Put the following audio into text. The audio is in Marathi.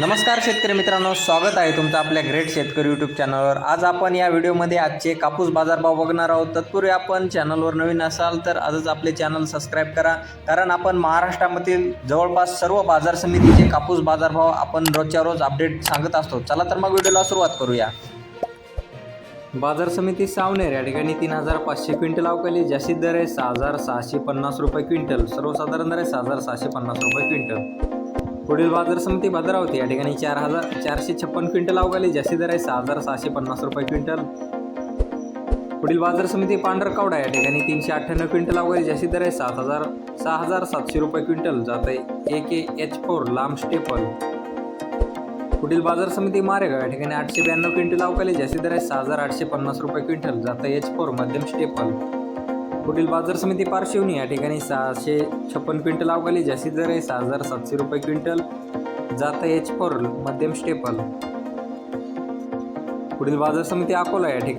नमस्कार शेतकरी मित्रांनो स्वागत आहे तुमचं आपल्या ग्रेट शेतकरी यूट्यूब चॅनलवर आज आपण या व्हिडिओमध्ये आजचे कापूस बाजारभाव बघणार आहोत. तत्पूर्वी आपण चॅनलवर नवीन असाल तर आजच आपले चॅनल सबस्क्राईब करा. कारण आपण महाराष्ट्रामधील जवळपास सर्व बाजार समितीचे कापूस बाजारभाव आपण रोजच्या रोज अपडेट सांगत असतो. चला तर मग व्हिडिओला सुरुवात करूया. बाजार समिती सावनेर या ठिकाणी तीन हजार पाचशे क्विंटल अवकाली. जास्तीत दर आहे सहा हजार सहाशे पन्नास रुपये क्विंटल. सर्वसाधारण दर आहे सहा हजार सहाशे पन्नास रुपये क्विंटल. पुढील बाजार समिती भद्रावती या ठिकाणी चार हजार चारशे छप्पन क्विंटल अवघाली जास्ती दर आहे. सहा हजार सहाशे पन्नास रुपये क्विंटल. पुढील बाजार समिती पांढरकावडा या ठिकाणी तीनशे अठ्ठ्याण्णव क्विंटल अवघाली जास्ती दर आहे. सात हजार सहा हजार सातशे रुपये क्विंटल जात आहे. ए के एच फोर लांब स्टेपल. पुढील बाजार समिती मारेगाव या ठिकाणी आठशे ब्याण्णव क्विंटल अवकाली जास्ती दर आहे. सहा हजार आठशे पन्नास रुपये क्विंटल जात आहे. एच फोर मध्यम स्टेपल. पुढील बाजार समिती पार्श्वनी या ठिकाणी सहाशे छप्पन क्विंटल अवकाली जास्तीत दर आहे. सहा हजार सातशे रुपये क्विंटल जात एच फोर मध्यम स्टेपल पुढील बाजार समिती अकोला या ठिकाणी